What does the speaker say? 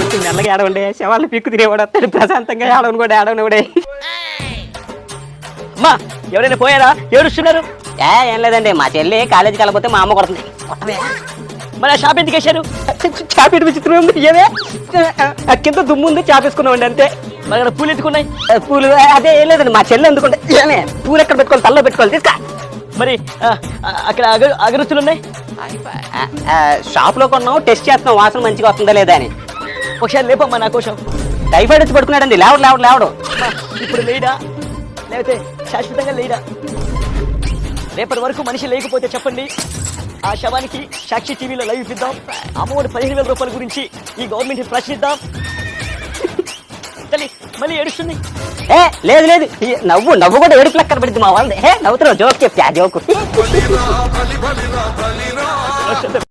మెల్లగా ఏడవండి. శవాళ్ళు పిక్కు తినేవాడు వస్తాడు. ప్రశాంతంగా ఏడవను కూడా ఏడవను కూడా. అమ్మా ఎవరైనా పోయారా? ఏడుస్తున్నారు? ఏ ఏం లేదండి. మా చెల్లి కాలేజీకి వెళ్ళకపోతే మా అమ్మ కొడుతుంది. మరి షాప్ ఎందుకు వేశారు? షాప్ ఎటు విచిత్రం ఉంది? ఏమే? కింద దుమ్ము ఉంది షాప్ వేసుకున్నామండి అంతే. మరి అక్కడ పూలు ఎత్తుకున్నాయి పూలు అదే ఏం లేదండి. మా చెల్లె ఎందుకుంటే ఏమే? పూలు ఎక్కడ పెట్టుకోవాలి? తల్లో పెట్టుకోవాలి. తీసుకా మరి ఆ, అక్కడ అగ అగరుచులు ఉన్నాయి? షాప్లో కొన్నాం టెస్ట్ చేస్తున్నాం. వాసన మంచిగా వస్తుందా లేదా అని. ఒకసారి లేపమ్మా నా కోసం. టైఫాయిడ్ వచ్చి పడుకున్నాడండి. లేవడు లేవడు లేవడు. ఇప్పుడు లేడా? లేకపోతే శాశ్వతంగా లేడా? రేపటి వరకు మనిషి లేకపోతే చెప్పండి. ఆ శవానికి సాక్షి టీవీలో లైవ్ ఇద్దాం అమ్మఒడి పదిహేను వేల రూపాయల గురించి ఈ గవర్నమెంట్ ప్రశ్నిద్దాం. తల్లి మళ్ళీ ఏడుస్తుంది. ఏ లేదు లేదు. ఈ నవ్వు నవ్వు కూడా ఏడుపు లెక్కన పడింది మా వాళ్ళది. ఏ నవ్వుతున్నావు? జోక్ చెప్పా జోకు